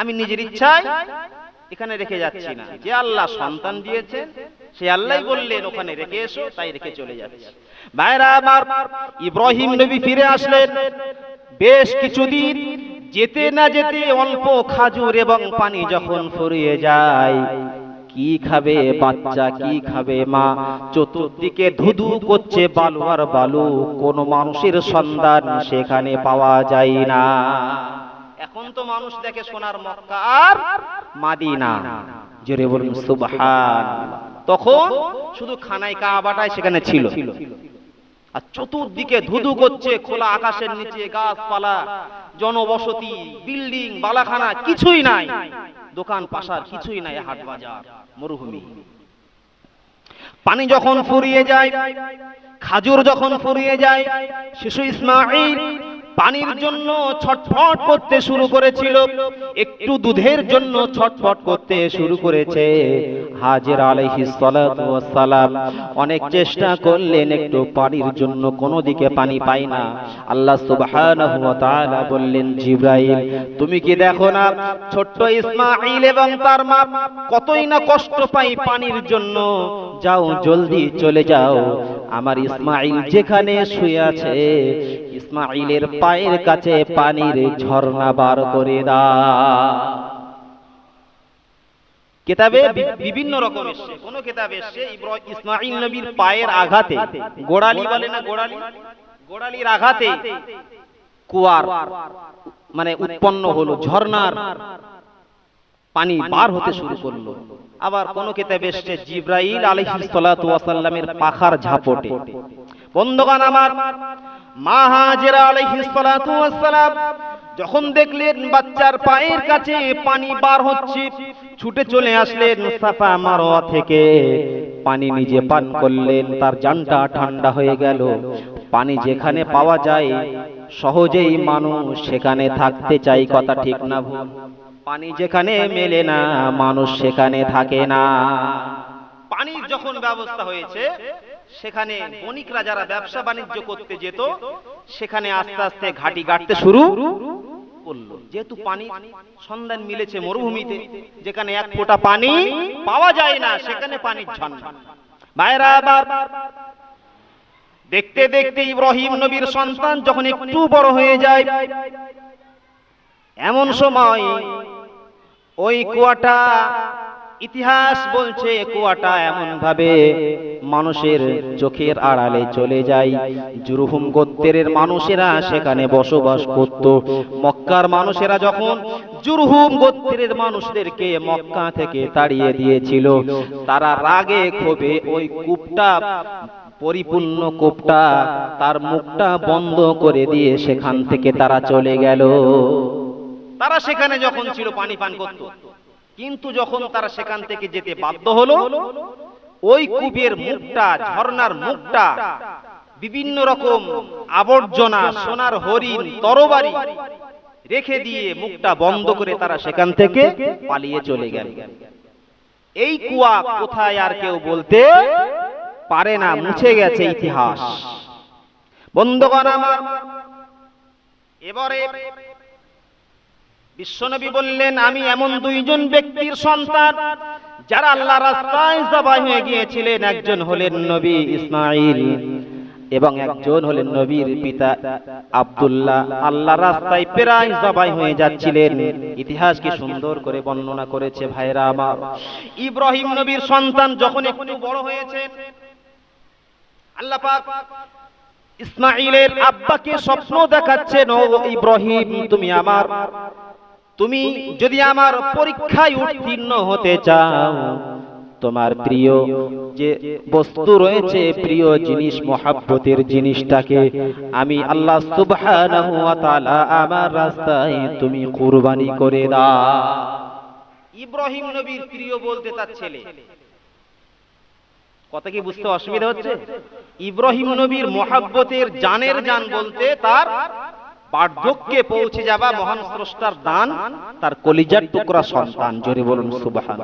আমি নিজের ইচ্ছায় এখানে রেখে যাচ্ছি না। যে আল্লাহ সন্তান দিয়েছেন সে আল্লাহ বললেন, ওখানে রেখে এসো, তাই রেখে চলে যাচ্ছি। ভাইরা, আমার ইব্রাহিম নবী ফিরে আসলেন। বেশ কিছুদিন যেতে না যেতে অল্প খাজুর এবং পানি যখন ফুরিয়ে যায় কি খাবে বাচ্চা, কি খাবে মা? চতুর্দিকে ধুধু করছে বালু আর বালু, কোন মানুষের সন্ধান সেখানে পাওয়া যায় না। এখন তো মানুষ দেখে সোনার মক্কা মাদিনা। জোরে বলুন সুবহান তখন শুধু খানায় কাবাটাই সেখানে ছিল। আর চতুর্দিকে ধুধু করছে খোলা আকাশের নিচে গাছপালা, জনবসতি, বিল্ডিং, বালাখানা, কিছুই নাই। দোকান, পাশার কিছুই নাই, হাট বাজার। মরুভূমি। পানি যখন ফুরিয়ে যায় খাজুর যখন ফুরিয়ে যায় শিশু ইসমাইল পানির জন্য ছটফট করতে শুরু করেছিল। একটু দুধের জন্য ছটফট করতে শুরু করেছে হাজির সালাম অনেক চেষ্টা করলেন একটু পানির জন্য, কোনো দিকে পানি পাই না। আল্লাহ সুবহানাহু ওয়া তাআলা বললেন, জিব্রাইল, তুমি কি দেখো না ছোট্ট ইসমাইল এবং তার মা কতই না কষ্ট পাই পানির জন্য? যাও, জলদি চলে যাও। আমার ইসমাইল যেখানে শুয়ে আছে ইসমাইলের পায়ের কাছে পানির ঝর্ণা বার করে দাও কিতাবে বিভিন্ন রকম এসছে। কোন কিতাবে এসছে ইসমাইল নবীর পায়ের আঘাতে, গোড়ালি বলে না গোড়ালি? গোড়ালির আঘাতে কুয়ার মানে উৎপন্ন হলো, ঝর্ণার পানি বার হতে শুরু করল। আবার কোন কিতাবে এসছে জিব্রাইল আলাইহিস সালাতু ওয়াসাল্লামের পাখার ঝাপটে। বন্ধুগণ আমার মা হাজেরা আলাইহিস সালাতু ওয়াসসালাম যখন দেখলেন বাচ্চার পায়ের কাছে পানি বার হচ্ছে ছুটে চলে আসলেন সাফা মারোয়া থেকে। পানি নিজে পান করলেন তার জানটা ঠান্ডা হয়ে গেল। পানি যেখানে পাওয়া যায় সহজেই মানুষ সেখানে থাকতে চাই কথা ঠিক না ভুল। পানি যেখানে মেলে না মানুষ সেখানে থাকে না। পানির যখন ব্যবস্থা হয়েছে সেখানে বণিকরা যারা ব্যবসা বাণিজ্য করতে যেত সেখানে আস্তে আস্তে ঘাটি গাড়তে শুরু করল। যেহেতু পানি সন্ধান মিলেছে মরুভূমিতে যেখানে এক ফোঁটা পানি পাওয়া যায় না সেখানে পানির ঝর্ণা। ভাইরা আবার দেখতে দেখতে ইব্রাহিম নবীর সন্তান যখন একটু বড় হয়ে যায় এমন সময় ওই কুয়াটা ইতিহাস বলছে কুয়াটা এমন ভাবে মানুষের চোখের আড়ালে চলে যায়। জুরুহুম গোত্রের মানুষেরা সেখানে বসবাস করত। মক্কার মানুষেরা যখন জুরহুম গোত্রের মানুষদেরকে মক্কা থেকে তাড়িয়ে দিয়েছিল। তারা রাগে ক্ষোভে ওই কূপটা পরিপূর্ণ কূপটা তার মুখটা বন্ধ করে দিয়ে সেখান থেকে তারা চলে গেল। তারা সেখানে যখন ছিল পানি পান করত। কিন্তু যখন তারা সেখান থেকে যেতে বাধ্য হলো, ওই কূপের মুখটা, ঝর্ণার মুখটা, বিভিন্ন রকম আবর্জনা, সোনার হরিণ, তরবারি রেখে দিয়ে মুখটা বন্ধ করে তারা সেখান থেকে পালিয়ে চলে গেল। এই কুয়া কোথায় আর কেউ বলতে পারে না, মুছে গেছে ইতিহাস। বন্ধুগণ আমার, এবারে বিশ্বনবী বললেন, আমি এমন দুইজন ব্যক্তির সন্তান যারা আল্লাহ রাস্তায় জবাই হয়ে গিয়েছিলেন। একজন হলেন নবী ইসমাইল এবং একজন হলেন নবীর পিতা আব্দুল্লাহ। আল্লাহ রাস্তায় প্রায় জবাই হয়ে যাচ্ছিলেন। ইতিহাসকে সুন্দর করে বর্ণনা করেছে ভাইরা আমার। ইব্রাহিম নবীর সন্তান যখন একটু বড় হয়েছে, আল্লাহ পাক ইসমাইলের আব্বাকে স্বপ্ন দেখাচ্ছেন, ও ইব্রাহিম, তুমি আমার তুমি যদি আমার পরীক্ষায় উত্তীর্ণ হতে চাও, তোমার প্রিয় যে বস্তু রয়েছে, প্রিয় জিনিস, মোহাব্বতের জিনিসটাকে আমি আল্লাহ সুবহানাহু আমার রাস্তায় তুমি কুরবানি করে দাও। ইব্রাহিম নবীর প্রিয় বলতে তার ছেলে। কথা কি বুঝতে অসুবিধা হচ্ছে? ইব্রাহিম নবীর মোহাব্বতের জানের জান বলতে তার বার্ধক্যে পৌঁছে যাবা মহান স্রষ্টার দান, তার কলিজার টুকরা সন্তান। জোরে বলুন সুবহান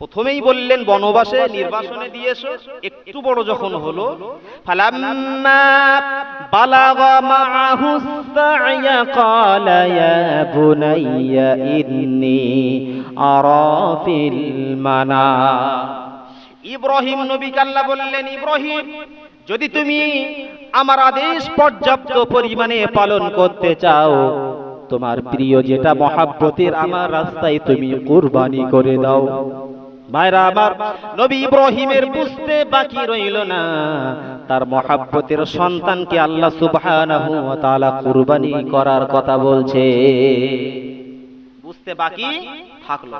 প্রথমেই বললেন, বনবাসে নির্বাসনে দিয়েছ একটু বড় যখন হলো, ফালাম্মা বালাগা মাআহু সা'য়া ক্বালা ইয়া বুনাইয়া ইন্নী আরা মানাম ইব্রাহিম নবী কাল্লা বললেন, ইব্রাহিম যদি তুমি আমার আদেশ পর্যাপ্ত পরিমাণে পালন করতে চাও তোমার প্রিয় যেটা মহাব্বতের আমার রাস্তায় তুমি কুরবানি করে দাও। ভাইরা আমার নবী ইব্রাহিমের বুঝতে বাকি রইল না। তার মহাব্বতের সন্তানকে আল্লাহ সুবহানাহু ওয়া তাআলা কুরবানি করার কথা বলছে। বুঝতে বাকি? থাকল।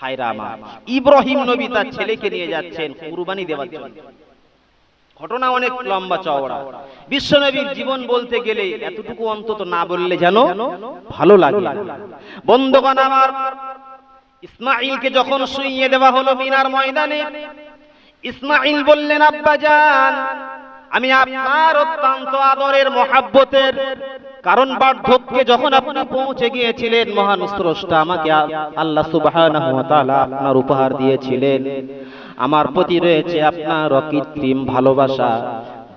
ভাইরা আমার ইব্রাহিম নবী তার ছেলেকে নিয়ে যাচ্ছেন কুরবানি দেওয়ার জন্য। ঘটনা অনেক লম্বা চওড়া। বিশ্বনবীর জীবন বলতে গেলে এতটুকু অন্তত না বললে যেন ভালো লাগে বন্ধুগণ আমার ইসমাইলকে যখন শুইয়ে দেওয়া হলো মিনার ময়দানে ইসমাইল বললেন, আব্বা যান আমি আপনার অত্যন্ত আদরের মহাব্বতের কারণ বার্ধক্যে যখন আপনি পৌঁছে গিয়েছিলেন, মহান স্রষ্টা আমাকে আল্লাহ তাআলা আপনার উপহার দিয়েছিলেন। আমার প্রতি রয়েছে আপনার অকৃত্রিম ভালোবাসা,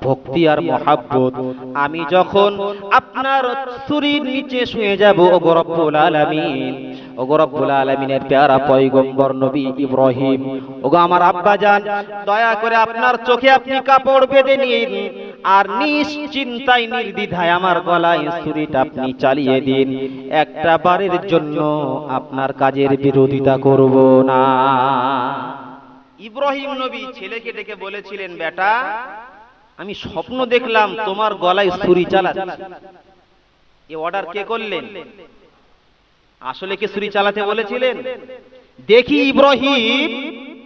ভক্তি আর মহাব্বত। আমি যখন আপনার ছুরির নিচে শুয়ে যাব ও গরব্বুল আলামিন ও গরব্বুল আলামিনের পেয়ারা পয়গম্বর নবী ইব্রাহিম ও গো আমার আব্বা যান দয়া করে আপনার চোখে আপনি কাপড় বেঁধে নিন, আর নিশ্চিন্তায়, নির্দ্বিধায় আমার গলায় ছুরিটা আপনি চালিয়ে দিন। একটা বারের জন্য আপনার কাজের বিরোধিতা করব না। ইব্রাহিম নবী ছেলেকে ডেকে বলেছিলেন, বেটা, আমি স্বপ্ন দেখলাম তোমার গলায় ছুরি চালাচ্ছে এ অর্ডার কে করলেন? আসলে কি ছুরি চালাতে বলেছিলেন? দেখি ইব্রাহিম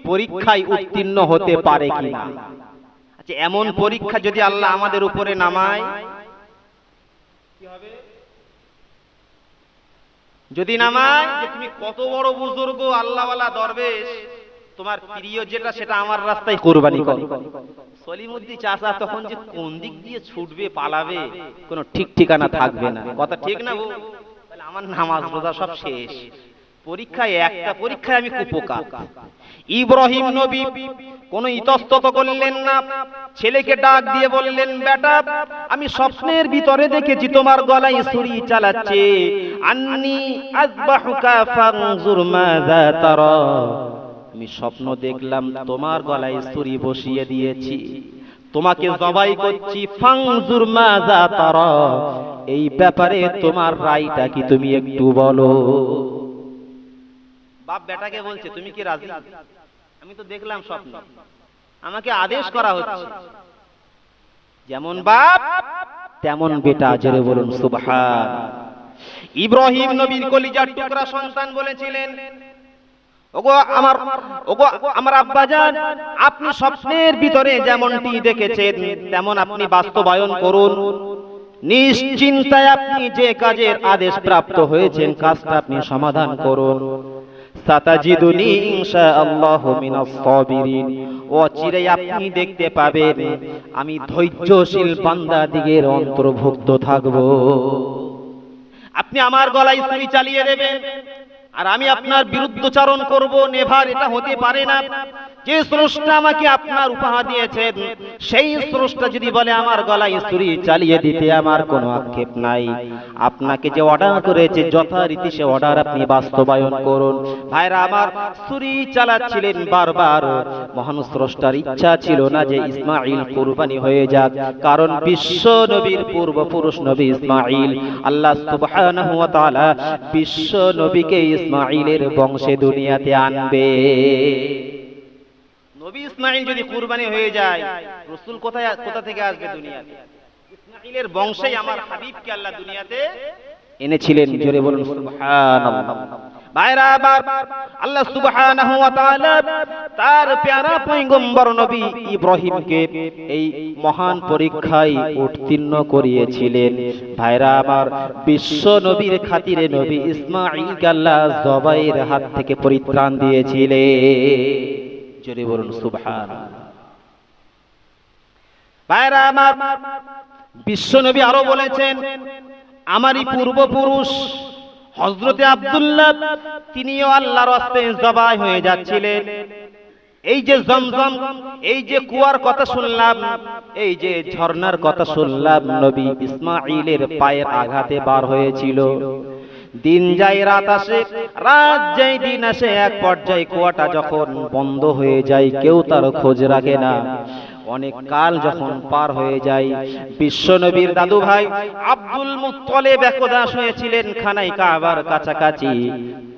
পরীক্ষায় উত্তীর্ণ হতে পারে কিনা। আচ্ছা এমন পরীক্ষা যদি আল্লাহ আমাদের উপরে নামায়? কি হবে? যদি নামায় তুমি কত বড় বুজুর্গ, আল্লাহওয়ালা দরবেশ তোমার প্রিয় যেটা, সেটা আমার রাস্তায় কোরবানি করো। সলিমুদ্দি চাচা তখন যে কোন দিক দিয়ে ছুটবে, পালাবে, কোনো ঠিক ঠিকানা থাকবে না। কথা ঠিক না তাহলে আমার নামাজ রোজা সব শেষ। পরীক্ষায় একটা পরীক্ষায় আমি কুপোকা ইব্রাহিম নবী কোন ইতস্তত করলেন না। ছেলেকে ডাক দিয়ে বললেন, বেটা, আমি স্বপ্নের ভিতরে দেখেছি তোমার গলায় ছুরি চালাচ্ছে। আন্নি আযবাহুকা ফানজুর মাযা তারা। আমি স্বপ্ন দেখলাম তোমার গলায় ছুরি বসিয়ে দিয়েছি। তোমাকে জবাই করছি এই ব্যাপারে তোমার রায়টা কি তুমি একটু বলো। বাপ বেটাকে বলছে, তুমি কি রাজি? আমি তো দেখলাম স্বপ্ন। আমাকে আদেশ করা হচ্ছে। যেমন বাপ, তেমন বেটা জেরে বলুন, সুবহান। ইব্রাহিম নবীর কলিজার টুকরা সন্তান বলেছিলেন ওগো আমার ওগো আমার আব্বাজান, আপনি স্বপ্নের ভিতরে যেমনটি দেখেছেন, তেমন আপনি বাস্তবায়ন করুন। নিশ্চিন্তায় আপনি যে কাজের আদেশ প্রাপ্ত হয়েছেন, কাজটা আপনি সমাধান করুন। অচিরেই আপনি দেখতে পাবেন, আমি ধৈর্যশীল বান্দাদিগের অন্তর্ভুক্ত থাকব। আপনি আমার গলায় চালিয়ে দেবেন আর আমি আপনার বিরুদ্ধচারণ করব নেভার এটা হতে পারে না। যে স্রষ্টা আমাকে আপনার উপহার দিয়েছেন, সেই স্রষ্টা যদি বলে, আমার গলায় ছুরি চালিয়ে দিতে আমার কোনো আক্ষেপ নাই। আপনাকে যে অর্ডার করেছে, যথারীতি সে অর্ডার আপনি বাস্তবায়ন করুন। ভাইরা, আমার ছুরি চালাচ্ছিলেন বারবার। মহান স্রষ্টার ইচ্ছা ছিল না যে ইসমাইল কুরবানি হয়ে যাক, কারণ বিশ্ব নবীর পূর্বপুরুষ নবী ইসমাইল আল্লাহ সুবহানাহু ওয়া তাআলা বিশ্ব নবীকে ইসমাইলের বংশে দুনিয়াতে আনবে। নবী ইসমাইল যদি কুরবানি হয়ে যায়, রসুল কোথায় কোথা থেকে আসবে দুনিয়াতে? ইসমাইলের বংশেই আমার হাবিবকে আল্লাহ দুনিয়াতে এনেছিলেন। জোরে বলুন, সুবহানাল্লাহ। ভাইরা, আবার আল্লাহ সুবহানাহু ওয়া তাআলা তার প্যারা পয়গম্বর নবী ইব্রাহিমকে এই মহান পরীক্ষায় উত্তীর্ণ করিয়েছিলেন। ভাইরা আমার বিশ্ব নবীর খাতিরে নবী ইসমাঈলকে আল্লাহ জবাইয়ের হাত থেকে পরিত্রাণ দিয়েছিলেন। জোরে বলুন, সুবহান। ভাইরা আমার, বিশ্ব নবী আরও বলেছেন, আমারই পূর্বপুরুষ হজরতে আব্দুল্লাহ, তিনিও আল্লাহর রাস্তায় জবাই হয়ে যাচ্ছিলেন। এই যে জমজম, এই যে কুয়ার কথা শুনলাম, এই যে ঝর্ণার কথা শুনলাম, নবী ইসমাইলের পায়ের আঘাতে বার হয়েছিল। দিন যায়, রাত আসে, রাত যায় দিন আসে, এক পর্যায়ে কুয়াটা যখন বন্ধ হয়ে যায়, কেউ তার খোঁজ রাখে না। অনেক কাল যখন পার হয়ে যায়। বিশ্বনবীর দাদু ভাই আব্দুল মুত্তলেব একদাস হয়েছিলেন খানাই কাবার কাছাকাছি।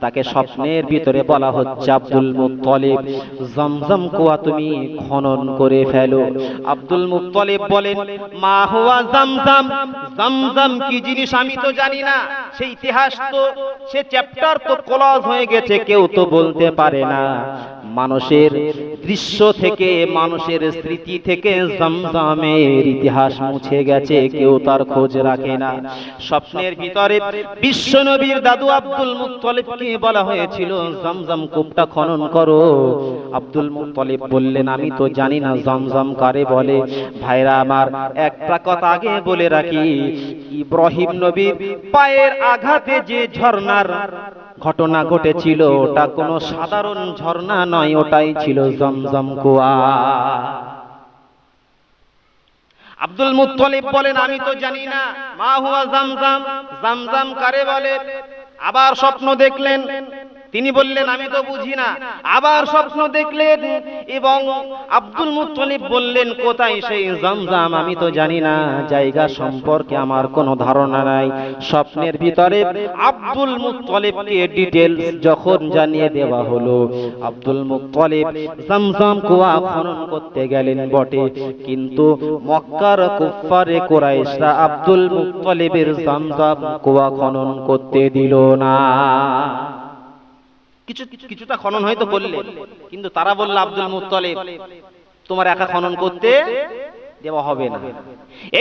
তাকে স্বপ্নের ভিতরে বলা হচ্ছে আব্দুল মুত্তলিব। জমজম কুয়া তুমি খনন করে ফেলো। আব্দুল মুত্তলিব বলেন, মা হুয়া জমজম। জমজম কি জিনিস আমি তো জানি না। সেই ইতিহাস তো, সে চ্যাপ্টার তো ক্লোজ হয়ে গেছে, কেউ তো বলতে পারে না। মানুষের দৃশ্য থেকে, মানুষের স্মৃতি থেকে জমজমের ইতিহাস মুছে গেছে, কেউ তার খোঁজ রাখে না। স্বপ্নের ভিতরে বিশ্ব নবীর দাদু আব্দুল মুত্তলিবকে বলা হয়েছিল, জমজম কূপটা খনন করো। আব্দুল মুত্তলিব বললেন, আমি তো জানি না জমজম কারে বলে। ভাইরা আমার একটা কথা আগে বলে রাখি, ইব্রাহিম নবীর পায়ের আঘাতে যে ঝর্ণার ঘটনা ঘটেছিল, ওটা কোনো সাধারণ ঝর্ণা নয়, ওটাই ছিল জমজম কুয়া। আব্দুল মুত্তলিব বলেন, আমি তো জানি না, মা হুয়া জামজাম। জামজাম কারে বলে? আবার স্বপ্ন দেখলেন তিনি বললেন, আমি তো বুঝি না। আবার স্বপ্ন দেখলেন এবং আব্দুল মুত্তলিব বললেন, কোথায় সেই জামজাম? আমি তো জানি না। জায়গা সম্পর্কে আমার কোনো ধারণা নাই। স্বপ্নের ভিতরে আব্দুল মুত্তলিবকে ডিটেলস যখন জানিয়ে দেওয়া হলো, আব্দুল মুত্তলিব জামজাম কুয়া খনন করতে গেলেন বটে। কিন্তু মক্কার কুফারে কোরাইশরা আব্দুল মুত্তলিবের জামজাম কুয়া খনন করতে দিল না। কিছু কিছুটা খনন হয়তো করলেন কিন্তু তারা বলল, আব্দুল মুত্তলিব, তোমার একা খনন করতে দেওয়া হবে না।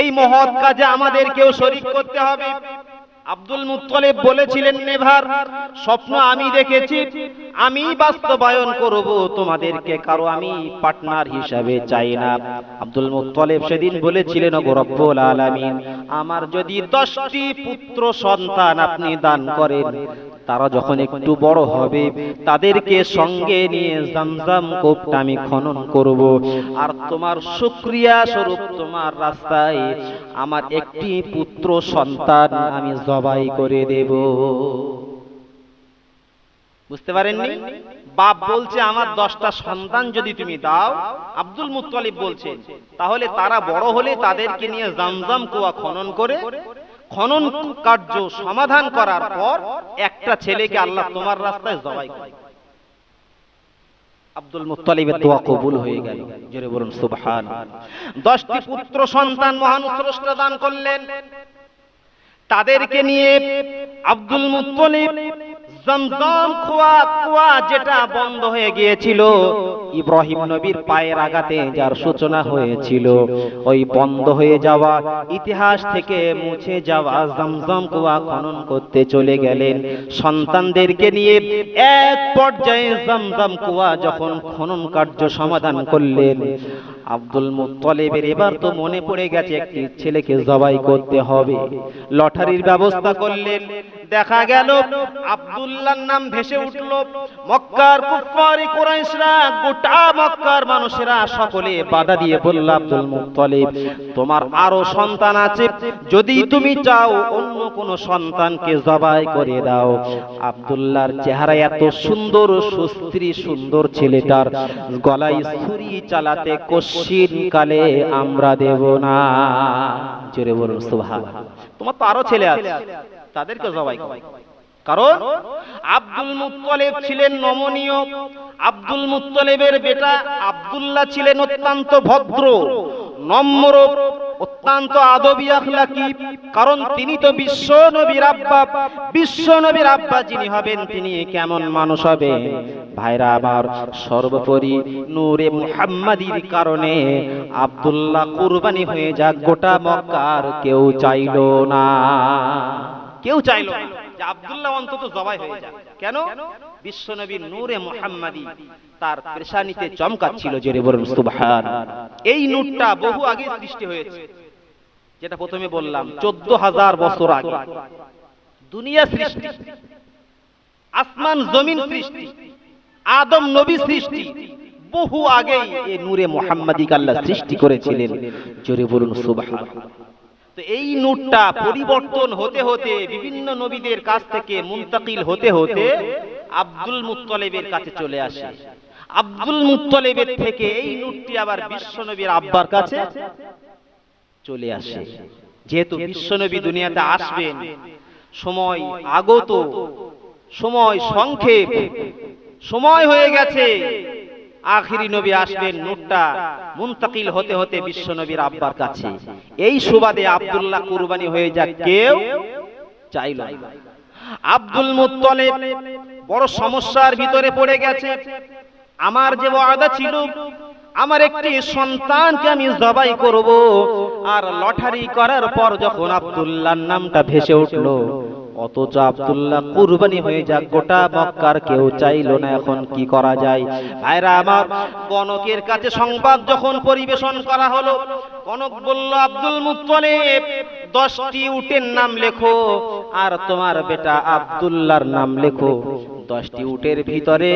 এই মহৎ কাজে আমাদেরকেও শরীক করতে হবে। আব্দুল মুত্তলিব বলেছিলেন, নেভার, স্বপ্ন আমি দেখেছি, আমি বাস্তবায়ন করব, তোমাদেরকে কারও আমি পার্টনার হিসাবে চাই না। আব্দুল মুত্তলিব সেদিন বলেছিলেন রব্বুল আলামিন, আমার যদি দশটি পুত্র সন্তান আপনি দান করেন তারা যখন একটু বড় হবে, তাদেরকে সঙ্গে নিয়ে জামজাম কোপটা আমি খনন করব। আর তোমার শুক্রিয়া স্বরূপ তোমার রাস্তায় আমার একটি পুত্র সন্তান আমি জবাই করে দেব। বুঝতে পারেননি? বাপ বলছে, আমার দশটা সন্তান যদি তুমি দাও, আব্দুল মুত্তালিব বলছেন তাহলে তারা বড় হলে তাদেরকে নিয়ে জামজাম কুয়া খনন করে খনন কার্য সমাধান করার পর একটা ছেলেকে আল্লাহ তোমার রাস্তায় জবাই করে। আব্দুল দোয়া কবুল হয়ে গেল। জোরে বলুন সুবহান দশটি পুত্র সন্তান মহান স্রষ্টা দান করলেন। তাদেরকে নিয়ে আব্দুল মুত্তালিব জমজম কুয়া কুয়া যেটা বন্ধ হয়ে গিয়েছিল, ইব্রাহিম নবীর পায়ের আঘাতে যার সূচনা হয়েছিল, ওই বন্ধ হয়ে যাওয়া, ইতিহাস থেকে মুছে যাওয়া জমজম কুয়া খনন করতে চলে গেলেন। সন্তানদেরকে নিয়ে এক পর্যায়ে জমজম কুয়া যখন খনন কার্য সমাধান করলেন আব্দুল মুত্তলিবের এবার তো মনে পড়ে গেছে একটি ছেলেকে জবাই করতে হবে। লটারির ব্যবস্থা করলেন। দেখা গেল আব্দুল্লাহর নাম ভেসে উঠল। মক্কার কুফারি কুরাইশরা, গোটা মক্কার মানুষেরা সকলে বাধা দিয়ে বলল, আব্দুল মুত্তলিব, তোমার আরও সন্তান আছে। যদি তুমি চাও অন্য কোন সন্তানকে জবাই করে দাও। আব্দুল্লাহর চেহারা এত সুন্দর সুস্ত্রী সুন্দর ছেলেটার গলায় ছুরি চালাতে কশিন কালে আমরা দেব না। জোরে বলুন সুভাগ তোমার তো আরও ছেলে আছে, তাদেরকে করো। কারণ আব্দুল মুত্তলেব ছিলেন নমনীয়। আব্দুল মুত্তলেবের বেটা আব্দুল্লাহ ছিলেন অত্যন্ত ভদ্র নম্র অত্যন্ত আদবি আখলাকি, কারণ তিনি তো বিশ্ব নবীর আব্বা বিশ্ব নবীর আব্বা যিনি হবেন, তিনি কেমন মানুষ হবে? ভাইরা আমার, সর্বোপরি নূরে মুহাম্মাদির কারণে আব্দুল্লাহ কুরবানি হয়ে যাক গোটা মক্কার, কেউ চাইলো না। কেউ চাইলো না। যে আব্দুল্লাহ অন্তত জবাই হয়ে যাক কেন? বিশ্বনবীর নূরে মুহাম্মাদি তার পেশানিতে চমকাচ্ছিল জেরে বলুন, সুবহান। এই নূরটা বহু আগে সৃষ্টি হয়েছে। যেটা প্রথমে বললাম, চোদ্দ হাজার বছর আগে। দুনিয়া সৃষ্টি, আসমান, জমিন সৃষ্টি, আদম, নবী সৃষ্টি, বহু আগেই এই নূরে মোহাম্মদিক আল্লাহ সৃষ্টি করেছিলেন। জোরে বলুন, সুবহান। তো এই নূরটা পরিবর্তন হতে হতে বিভিন্ন নবীদের কাছ থেকে মুন্তাকিল হতে হতে আব্দুল মুত্তলেবের কাছে চলে আসে। আব্দুল মুত্তলেবের থেকে এই নূরটি আবার বিশ্বনবীর আব্বার কাছে চলে আসে। যেহেতু বিশ্বনবী দুনিয়াতে আসবেন, সময় আগত, সময় সংক্ষেপ, সময় হয়ে গেছে। আখিরি নবী আসবেন নূরটা মুন্তাকিল হতে হতে বিশ্বনবীর আব্বার কাছে। এই সুবাদে আব্দুল্লাহ কুরবানি হয়ে যাক কেউ চাইল আব্দুল মুত্তলিব বড় সমস্যার ভিতরে পড়ে গেছে। আমার যে ওয়াদা ছিল আমার একটি সন্তানকে আমি জবাই করব। আর লটারি করার পর যখন আব্দুল্লাহর নামটা ভেসে উঠল অথচ আবদুল্লাহ কুরবানি হয়ে যাক, গোটা মক্কার কেউ চাইল না এখন কি করা যায়। ভাইরা আমার, কনকের কাছে সংবাদ যখন পরিবেশন করা হলো, কনক বলল, আব্দুল মুত্তলিব, দশটি উটের নাম লেখো, আর তোমার বেটা আব্দুল্লার নাম লেখো। দশটি উটের ভিতরে,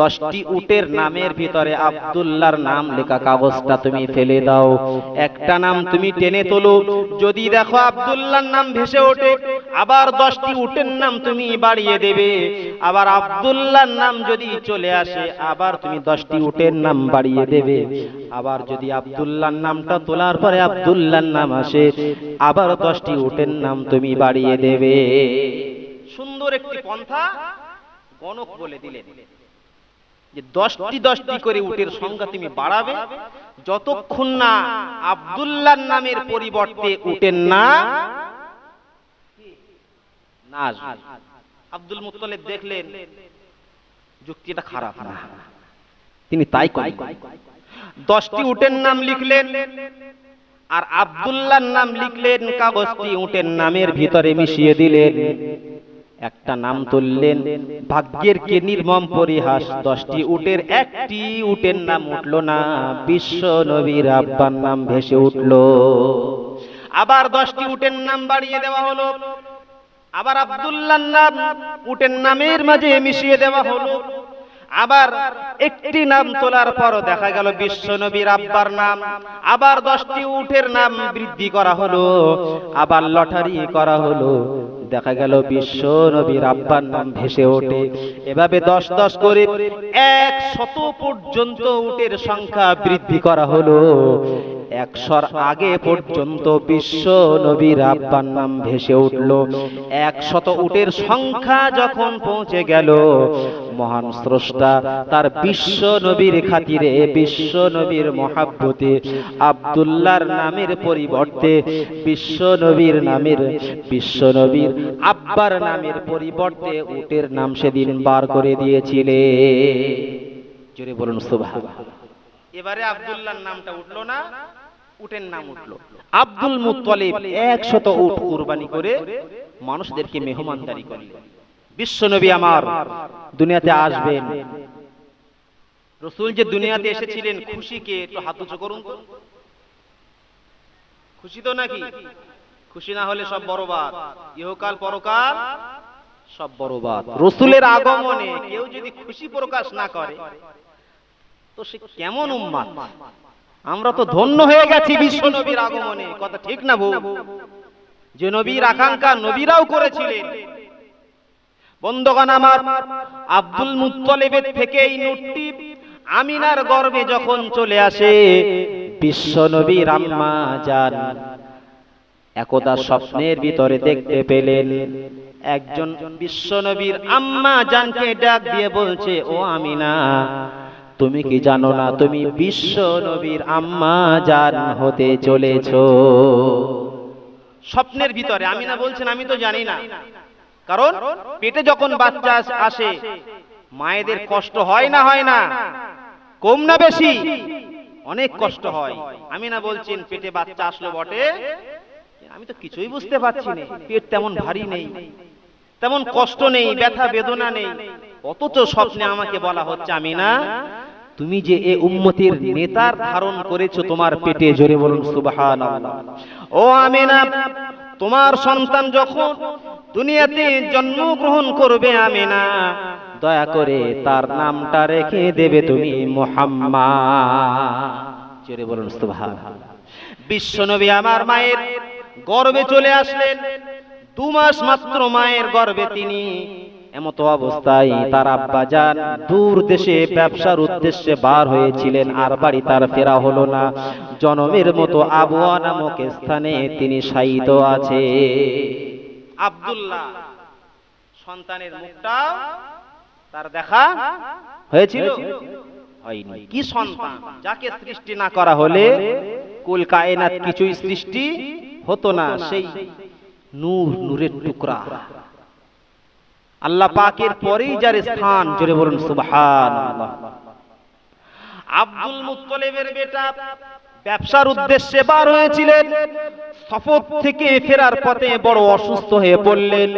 দশটি উটের নামের ভিতরে আব্দুল্লাহর নাম লেখা কাগজটা তুমি ফেলে দাও। একটা নাম তুমি টেনে তোলো। যদি দেখো আব্দুল্লাহর নাম ভেসে ওঠে, আবার দশটি উটের নাম তুমি বাড়িয়ে দেবে। আবার আব্দুল্লাহর নাম যদি চলে আসে, আবার তুমি দশটি উটের নাম বাড়িয়ে দেবে। আবার যদি আব্দুল্লাহর নামটা তোলার পরে আব্দুল্লাহর নাম আসে, আবার দশটি উটের নাম তুমি বাড়িয়ে দেবে। সুন্দর একটি পন্থা। গণক বলে দিলেন যে দশটি দশটি করে উটের সংখ্যা তুমি বাড়াবে, যতক্ষণ না আব্দুল্লাহর নামের পরিবর্তে উটের না আব্দুল মুত্তলিব দেখলেন, যুক্তিটা খারাপ না। তিনি তাই করেন দশটি উটের নাম লিখলেন আর আব্দুল্লাহর নাম লিখলেন কাগজটি উটের নামের ভিতরে মিশিয়ে দিলেন। একটা নাম তুললেন, ভাগ্যের কে নির্মম পরিহাস, দশটি উটের একটি উটের নাম উঠল না, বিশ্ব নবীর আব্বার নাম ভেসে উঠল। আবার দশটি উটের নাম বাড়িয়ে দেওয়া হলো। আবার আব্দুল্লাহ নাম উটের নামের মাঝে মিশিয়ে দেওয়া হলো। আবার একটি নাম তোলার পর দেখা গেল বিশ্ব নবীর আব্বার নাম। আবার দশটি উটের নাম বৃদ্ধি করা হলো। আবার লটারি করা হলো। দেখা গেল বিশ্ব নবীর আব্বার নাম ভেসে ওঠে। এভাবে দশ দশ করে এক শত পর্যন্ত উটের সংখ্যা বৃদ্ধি করা হলো। একশোর আগে পর্যন্ত বিশ্ব নবীর আব্বার নাম ভেসে উঠল। একশত উটের সংখ্যা যখন পৌঁছে গেল মহান স্রষ্টা, তার বিশ্ব নবীর খাতিরে, বিশ্ব নবীর মহাব্বতে, আব্দুল্লাহর নামের পরিবর্তে, বিশ্ব নবীর নামের, বিশ্ব নবীর আব্বার নামের পরিবর্তে উটের নাম সেদিন বার করে দিয়েছিলে। জোরে বলুন সুবহান এবারে আব্দুল্লাহর নামটা উঠল না, উটের নাম উঠল। আব্দুল মুত্তলিব একশত উট কুরবানি করে মানুষদেরকে মেহমানদারি করলেন বিশ্বনবী আমার দুনিয়াতে আসবেন। রসুল যে দুনিয়াতে এসেছিলেন, খুশিকে একটু হাত উঁচু করুন। তো খুশি তো নাকি? খুশি না হলে সব বড়বাদ ইহকাল পরকাল সব বড়বাদ রসুলের আগমনে কেউ যদি খুশি প্রকাশ না করে, তো সে কেমন উম্মাদ? আমরা তো ধন্য হয়ে গেছি বিশ্ব নবীর আগমনে। কথা ঠিক না বউ? যে নবীর আকাঙ্ক্ষা নবীরাও করেছিলেন বন্ধগণ আমার, আব্দুল মুত্তলিবের থেকে এই নোটটি আমিনার গর্ভে যখন চলে আসে, বিশ্ব নবীর আম্মা যান একদা স্বপ্নের ভিতরে দেখতে পেলেন। একজন বিশ্ব নবীর আম্মা জানকে ডাক দিয়ে বলছে, ও আমিনা, তুমি কি জানো না তুমি বিশ্ব নবীর আম্মা জান হতে চলেছ? স্বপ্নের ভিতরে, আমিনা বলছেন, আমি তো জানি না। কারণ পেটে যখন বাচ্চা আসে মায়েদের কষ্ট হয় না হয় না। কম না বেশি। অনেক কষ্ট হয়। আমি না বলছেন পেটে বাচ্চা আসলো বটে। আমি তো কিছুই বুঝতে পারছি না। পেট তেমন ভারী নেই। তেমন কষ্ট নেই ব্যথা বেদনা নেই। অথচ স্বপ্নে আমাকে বলা হচ্ছে আমি না তুমি যে এ উম্মতির নেতার ধারণ করেছ তোমার পেটে জোরে বলুন সুবহান ও আমিনা তোমার সন্তান যখন দুনিয়াতে জন্মগ্রহণ করবে আমি না দয়া করে তার নামটা রেখে দেবে তুমি মোহাম্মদ। বলুন সুবহান বিশ্বনবী আমার মায়ের গর্বে চলে আসলেন। দু মাস মাত্র মায়ের গর্বে তিনি এমতো অবস্থায় তার আব্বা যান দূর দেশে ব্যবসার উদ্দেশ্যে বার হয়েছিলেন, আর বাড়ি তার ফেরা হলো না। জনমের মতো আবুয়া নামক স্থানে তিনি শায়িত আছে। আব্দুল্লাহ সন্তানের মুখটা তার দেখা হয়েছিল? হয়নি। কি সন্তান? যাকে সৃষ্টি না করা হলে কুল কায়নাত কিছুই সৃষ্টি হতো না। সেই নূর, নূরের টুকরা। আল্লাহ পাকের পরেই যার স্থান জোরে বলুন সুবহান আব্দুল মুত্তলিবের বেটা ব্যবসার উদ্দেশ্যে বার হয়েছিলেন। সফর থেকে ফেরার পথে বড় অসুস্থ হয়ে পড়লেন।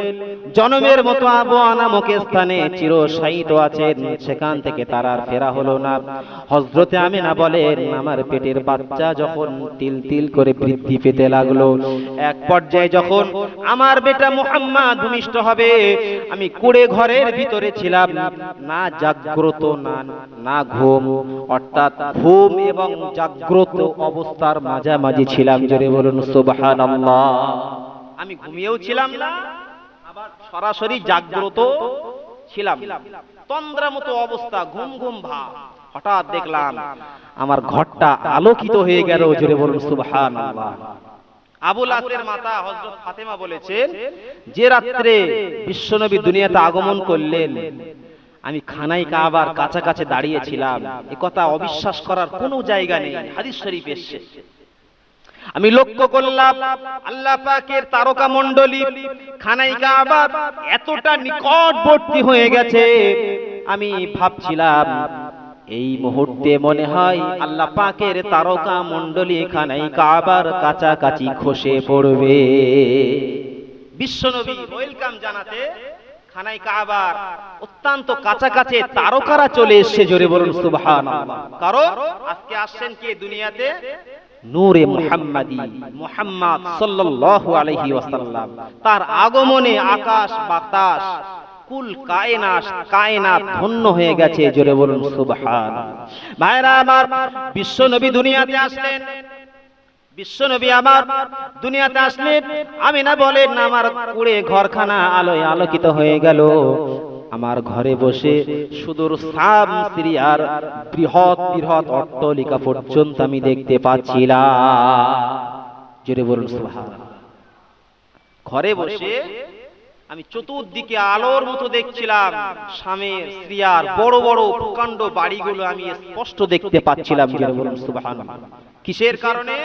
জনমের মতো আবহাওয়া নামক স্থানে চিরশায়িত আছেন। সেখান থেকে তার আর ফেরা হলো না। হজরতে আমিনা বলেন, আমার পেটের বাচ্চা যখন তিল তিল করে বৃদ্ধি পেতে লাগল, এক পর্যায়ে যখন আমার বেটা মুহাম্মদ ভূমিষ্ঠ হবে, আমি কুড়ে ঘরের ভিতরে ছিলাম। না জাগ্রত, না না ঘুম। অর্থাৎ ঘুম এবং জাগ্রত অবস্থার মাঝামাঝি ছিলাম। জোরে বলুন, সুবহানাল্লাহ। আমি ঘুমিয়েও ছিলাম না, আবার সরাসরি জাগ্রত ছিলাম। তন্দ্রা মতো অবস্থা, ঘুম ঘুম ভাব। হঠাৎ দেখলাম, আমার ঘরটা আলোকিত হয়ে গেল, জোরে বলুন, সুবহানাল্লাহ। আবুল আসের মাতা হযরত ফাতেমা বলেছেন, যে রাত্রে বিশ্বনবী দুনিয়াতে আগমন করলেন আমি খানাই কাবার কাছাকাছি দাঁড়িয়েছিলাম। এ কথা অবিশ্বাস করার কোনো জায়গা নেই। হাদিস শরীফ এসছে। আমি লক্ষ্য করলাম আল্লাহ পাকের তারকা মণ্ডলী খানাই কাবা এতটা নিকটবর্তী হয়ে গেছে। আমি ভাবছিলাম, এই মুহূর্তে মনে হয় আল্লাহ পাকের তারকা মণ্ডলী খানাই কাবার কাছাকাছি খসে পড়বে। বিশ্বনবী ওয়েলকাম জানাতে। খানাই কাবার। অত্যন্ত কাছাকাছি তারকারা চলে এসেছে জোরে বলুন কারণ আজকে আসছেন কে দুনিয়াতে? নূরে মুহাম্মাদি মুহাম্মদ সাল্লাল্লাহু আলাইহি ওয়াসাল্লাম। তার আগমনে আকাশ বাতাস কুল কায়নাত কায়নাত ধন্য হয়ে গেছে জোরে বলুন সুবহান ভাইরা আমার বিশ্ব নবী দুনিয়াতে আসলেন। বিশ্বনবী আমার দুনিয়াতে আসলেন আমি না বলেন আমার কুড়ে ঘরখানা আলোয় আলোকিত হয়ে গেল। আমার ঘরে বসে সুদূর সাম সিরিয়ার বৃহৎ বৃহৎ অট্টলিকা পর্যন্ত আমি দেখতে পাচ্ছিলাম। জোরে বলুন ঘরে বসে আমি চতুর্দিকে আলোর মতো দেখছিলাম। স্বামীর স্ত্রীয়ার বড় বড় প্রকাণ্ড বাড়িগুলো আমি স্পষ্ট দেখতে পাচ্ছিলাম। কিসের কারণে?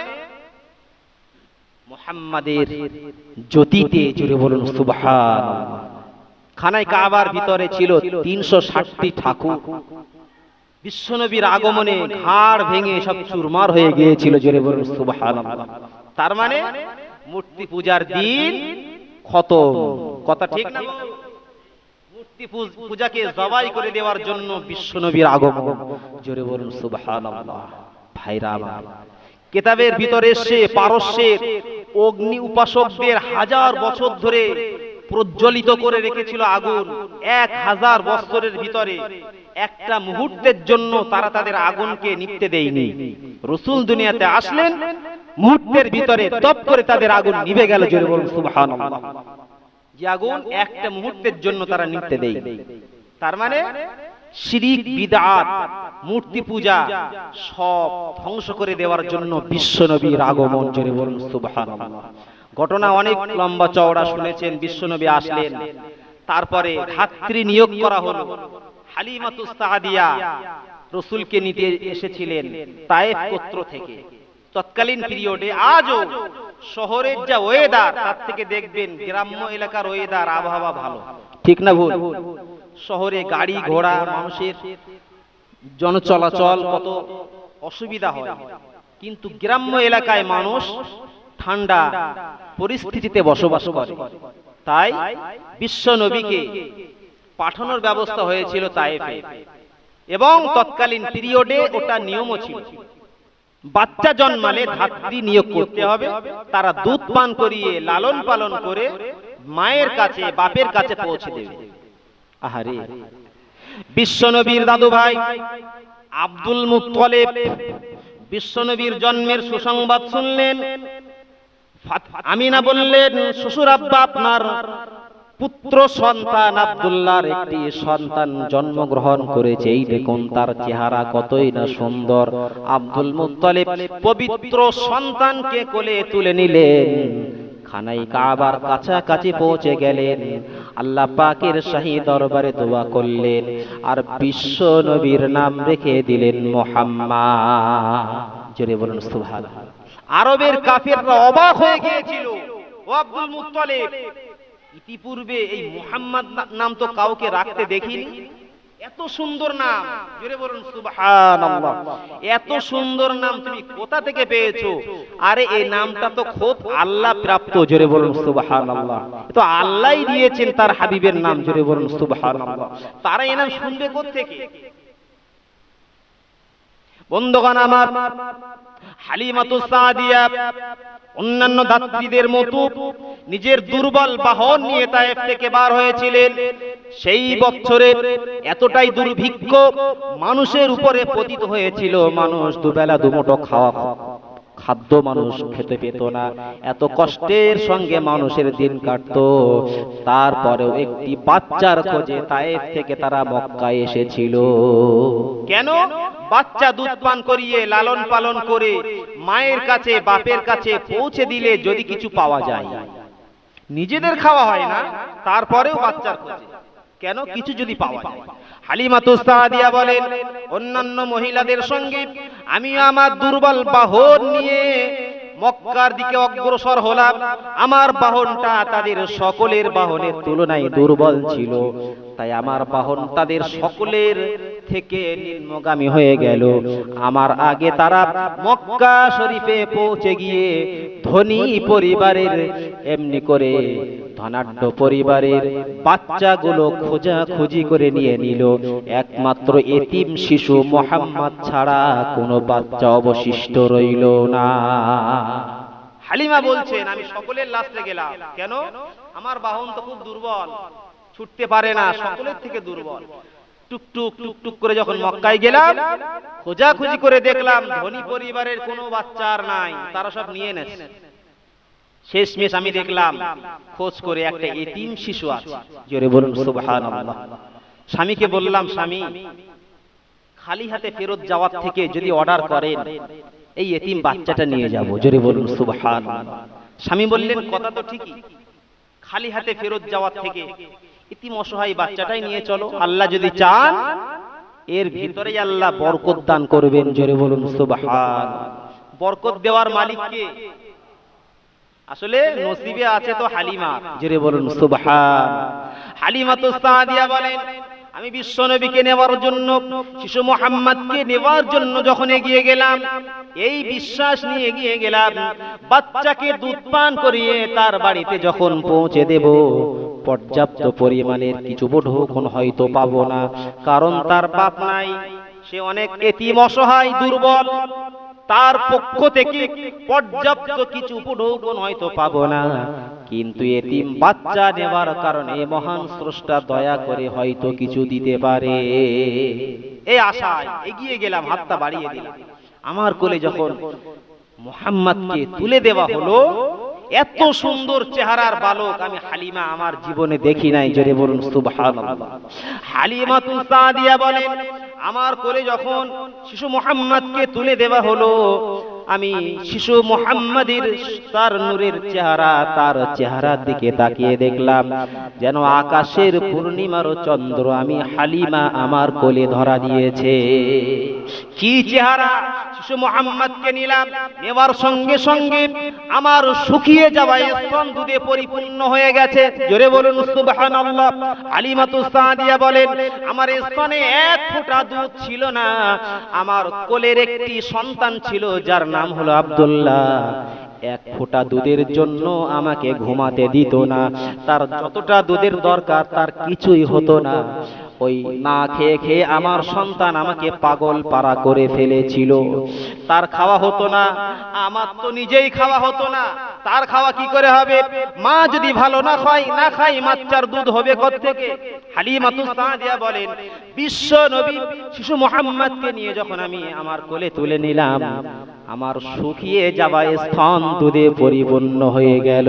মুহাম্মাদের জ্যোতিতে জুড়ে বলুন সুবহান খানায় কাবার ভিতরে ছিল তিনশো ষাটটি ঠাকুর। বিশ্বনবীর আগমনে ঘাড় ভেঙে সব চুরমার হয়ে গিয়েছিল, জোরে বলুন সুবহান তার মানে মূর্তি পূজার দিন খতম। কথা ঠিক না মূর্তি পূজাকে জবাই করে দেওয়ার জন্য বিশ্বনবীর আগমন। জোরে বলুন সুবহানাল্লাহ। ভাইরা কেতাবের ভিতরে এসে পারস্যের অগ্নি উপাসকদের হাজার বছর ধরে প্রজ্বলিত করে রেখেছিল আগুন। এক হাজার বছরের ভিতরে একটা মুহূর্তের জন্য তারা তাদের আগুনকে নিপতে দেয়নি। রসুল দুনিয়াতে আসলেন, মুহূর্তের ভিতরে তপ করে তাদের আগুন নিভে গেল জোরে বলুন, সুবহানাল্লাহ। যে আগুন একটা মুহূর্তের জন্য তারা নিতে দেয় তার মানে শিরিক বিদআত মূর্তি পূজা সব ধ্বংস করে দেওয়ার জন্য বিশ্বনবীর আগমন, জোরে বলুন সুবহানাল্লাহ। ঘটনা অনেক লম্বা চওড়া শুনেছেন, বিশ্বনবী আসলেন। তারপরে ধাত্রী নিয়োগ করা হলো। হালিমাতুস সাদিয়া রসুলকে নিতে এসেছিলেন তায়েফ গোত্র থেকে। তৎকালীন পিরিয়ডে আজও শহরের যা ওয়েদার তার থেকে দেখবেন গ্রাম্য এলাকার ওয়েদার আবহাওয়া ভালো। ঠিক না ভুল? শহরে গাড়ি ঘোড়া মানুষের জনচলাচল কত অসুবিধা হয়। কিন্তু গ্রাম্য এলাকায় মানুষ ঠান্ডা পরিস্থিতিতে বসবাস করে। তাই বিশ্ব নবীকে পাঠানোর ব্যবস্থা হয়েছিল তাইফে। এবং তৎকালীন পিরিয়ডে ওটা নিয়মও ছিল। বাচ্চা জন্মালে ধাত্রী নিয়োগ করতে হবে। তারা দুধ পান করিয়ে লালন পালন করে মায়ের কাছে বাপের কাছে পৌঁছে দেবে। আহারে। বিশ্বনবীর দাদু ভাই আব্দুল মুত্তলেব বিশ্বনবীর জন্মের সুসংবাদ শুনলেন। আমিনা বললেন, শ্বশুর আব্বা, আপনার পুত্র সন্তান আব্দুল্লাহর একটি সন্তান জন্মগ্রহণ করেছে। এই দেখুন, তার চেহারা কতই না সুন্দর। আব্দুল মুত্তলিব পবিত্র সন্তানকে কোলে তুলে নিলেন। খানাই কাবার কাছাকাছি পৌঁছে গেলেন। আল্লাহ পাকের শাহী দরবারে দোয়া করলেন। আর বিশ্ব নবীর নাম রেখে দিলেন মোহাম্মদ। জোরে বলুন সুবহান আরবের কাফিররা অবাক হয়ে গিয়েছিল। ও আব্দুল মুত্তলিব, ইতিপূর্বে এই মুহাম্মদ নাম তো কাউকে রাখতে দেখিনি। এত সুন্দর নাম। জোরে বলুন, সুবহানাল্লাহ। এত সুন্দর নাম তুমি কোথা থেকে পেয়েছ? আরে, এই নামটা তো খোদ আল্লাহ প্রাপ্ত, জোরে বলুন, সুবহানাল্লাহ। তো আল্লাহই দিয়েছেন তার হাবিবের নাম, জোরে বলুন, সুবহানাল্লাহ। তারা এই নাম শুনবে কোত্থেকে? বন্ধুগণ আমার হালিমাতু সাদিয়া, অন্যান্য দাত্রীদের মতো নিজের দুর্বল বাহন নিয়ে তায়েফ থেকে বার হয়েছিলেন। সেই বছরে এতটাই দুর্ভিক্ষ মানুষের উপরে পতিত হয়েছিল। মানুষ দুবেলা দুমুঠো খাওয়া। খাদ্য মানুষ খেতে পেত না। এত কষ্টের সঙ্গে মানুষের দিন কাটতো। তারপরেও একটি বাচ্চার খোঁজে তায়েফ থেকে তারা মক্কায় এসেছিল। কেন? বাচ্চা দুধ পান করিয়ে লালন পালন করে মায়ের কাছে বাপের কাছে পৌঁছে দিলে যদি কিছু পাওয়া যায়। নিজেদের খাওয়া হয় না তারপরেও বাচ্চার খোঁজে। কেন? কিছু যদি পাওয়া যায়। হালিমা তুস্তাদিয়া বলেন, অন্যান্য মহিলাদের সঙ্গে আমি আমার দুর্বল বাহন নিয়ে মক্কার দিকে অগ্রসর হলাম। আমার বাহনটা তাদের সকলের বাহনের তুলনায় দুর্বল ছিল। তাই আমার বাহন তাদের সকলের থেকে নিম্নগামী হয়ে গেল। আমার আগে তারা মক্কা শরীফে পৌঁছে গিয়ে ধনী পরিবারের এমনি করে ধনাঢ্য পরিবারের বাচ্চাগুলো খোঁজা খুঁজি করে নিয়ে নিল। একমাত্র এতিম শিশু মোহাম্মদ ছাড়া কোনো বাচ্চা অবশিষ্ট রইল না। হালিমা বলছেন, আমি সকলের লাস্টে গেলাম। কেন? আমার বাহন তো খুব দুর্বল। ছুটতে পারে না সকলের থেকে দুর্বল। টুকটুক টুকটুক করে যখন মক্কায় গেলাম খোঁজাখুঁজি করে দেখলাম ধনী পরিবারের কোনো বাচ্চা আর নাই তারা সব নিয়ে নেছে। শেষমেশ আমি দেখলাম খোঁজ করে একটা এতিম শিশু আছে। জোরে বলুন সুবহানাল্লাহ। স্বামীকে বললাম স্বামী খালি হাতে ফেরত যাওয়ার থেকে যদি অর্ডার করেন এই এতিম বাচ্চাটা নিয়ে যাব। জোরে বলুন সুবহানাল্লাহ। স্বামী বললেন কথা তো ঠিকই। খালি হাতে ফেরত যাওয়ার থেকে ইতিম অসহায় বাচ্চাটাই নিয়ে চলো। আল্লাহ যদি চান এর ভিতরে আল্লাহ বরকত দান করবেন। জোরে বলুন সুবহান। বরকত দেওয়ার মালিককে আসলে নসিবে আছে তো হালিমা। জোরে বলুন সুবহান। হালিমা তো সাদিয়া বলেন আমি বিশ্ব নবীকে নেওয়ার জন্য শিশু মোহাম্মদকে নেওয়ার জন্য যখন এগিয়ে গেলাম এই বিশ্বাস নিয়ে এগিয়ে গেলাম। বাচ্চাকে দুধ পান করিয়ে তার বাড়িতে যখন পৌঁছে দেব পর্যাপ্ত পরিমাণের কিছু বোধন হয়তো পাবো না। কারণ তার বাপ নাই, সে অনেক এতিম, অসহায়, দুর্বল। তার পক্ষ থেকে পর্যাপ্ত কিছু উপঢৌকন হয়তো পাবো না। কিন্তু এতিম বাচ্চা নেওয়ার কারণে মহান স্রষ্টা দয়া করে হয়তো কিছু দিতে পারে। এই আশায় এগিয়ে গেলাম, হাতটা বাড়িয়ে দিলাম। আমার কোলে যখন মোহাম্মদকে তুলে দেওয়া হলো এত সুন্দর চেহারার বালক আমি হালিমা আমার জীবনে দেখি নাই, জোরে বলুন, সুবহানাল্লাহ। হালিমা তুসাদিয়া বলেন, আমার করে যখন শিশু মোহাম্মদকে তুলে দেওয়া হলো আমি শিশু মোহাম্মদের তার নূরের চেহারা, তার চেহারার দিকে তাকিয়ে দেখলাম। যেন আকাশের পূর্ণিমার চন্দ্র আমি হালিমা আমার কোলে ধরা দিয়েছে। কি চেহারা? শিশু মোহাম্মদকে নিলাম। নেওয়ার সঙ্গে সঙ্গে আমার শুকিয়ে যাওয়া স্তন দুধে পরিপূর্ণ হয়ে গেছে। জোরে বলুন, সুবহানাল্লাহ। আলিমাতু সাদিয়া বলেন, আমার স্তনে এক ফোঁটা দুধ ছিল না। আমার কোলের একটি সন্তান ছিল যার নাম হলো আব্দুল্লাহ। এক ফোঁটা দুধের জন্য আমাকে ঘুমাতে দিত না। তার যতটা দুধের দরকার তার কিছুই হতো না। ওই না খেয়ে খেয়ে আমার সন্তান আমাকে পাগল পাড়া করে ফেলেছিল। তার খাওয়া হতো না। আমার তো নিজেই খাওয়া হতো না। তার খাওয়া কি করে হবে? মা যদি ভালো না খায় না খায় বাচ্চার দুধ হবে থেকে হালিমাতু সাদিয়া বলেন, বিশ্ব নবী শিশু মোহাম্মদকে নিয়ে যখন আমি আমার কোলে তুলে নিলাম আমার শুকিয়ে যাওয়া স্থান দুধে পরিপূর্ণ হয়ে গেল।